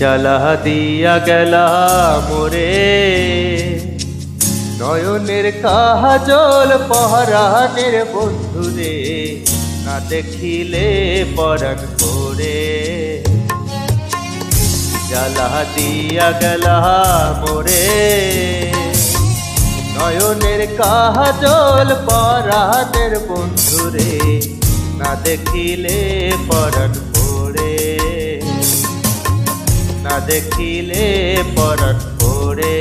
জ্বালা দিয়া গেলা মোরে নয়নের কাজল পহরানের বন্ধুরে, না দেখিলে পরাণ করে। জ্বালা দিয়া গেলা মোরে, নয়নের কাজল পরাণের বন্ধুরে, না দেখিলে পরাণ পড়ে না দেখিলে পরাণ পড়ে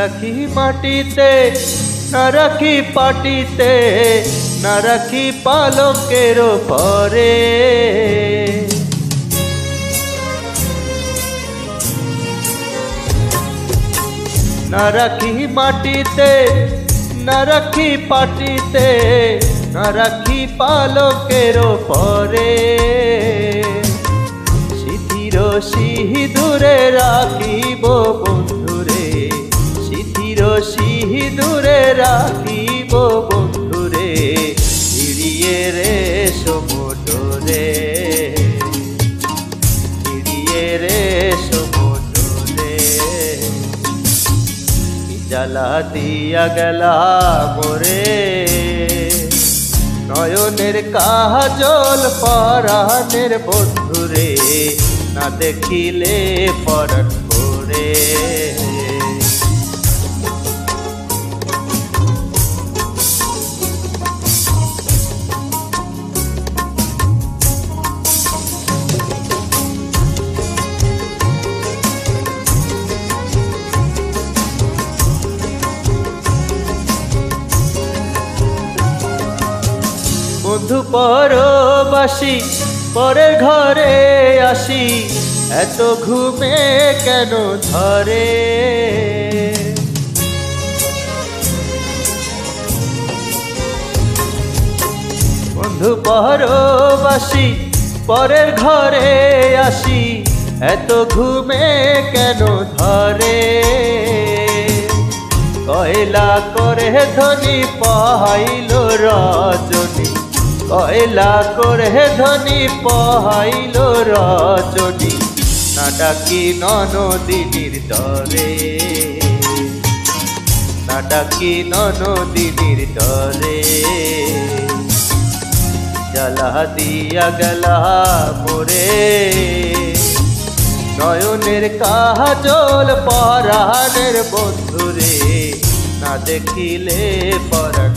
রাখি মাটিতে না রাখি পাটিতে না রাখি পালকের পরে না রাখি মাটিতে না রাখি পাটিতে না রাখি পালকের পরে সিথির সিঁদুরে রাখিব সিথির সিঁদুরে রাখিব বন্ধুরে হিড়িয়ে রে সমুদ্রে হিড়িয়ে রে সমুদ্রে জ্বালা দিয়া গেলা মোরে। নয়নের কাজল পরাণের বন্ধুরে, না দেখিলে পরাণ পড়ে বন্ধু পরবাসী পরে ঘরে আসি। এত ঘুমে কেন ধরে? বন্ধু পরবাসী, পরের ঘরে আসি। এত ঘুমে কেন ধরে? কয়লা করে ধনী পাইল রজনী কয়লা করে ধনী পাইল রজনী, না ডাকি ননদিনীর দরে। না ডাকি ননদিনীর দরে। জ্বালা দিয়া গেলা মোরে, নয়নের কাজল পরাণের বন্ধুরে, না দেখিলে পরাণ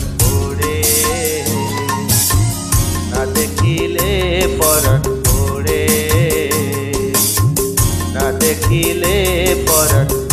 দিলে পরাণ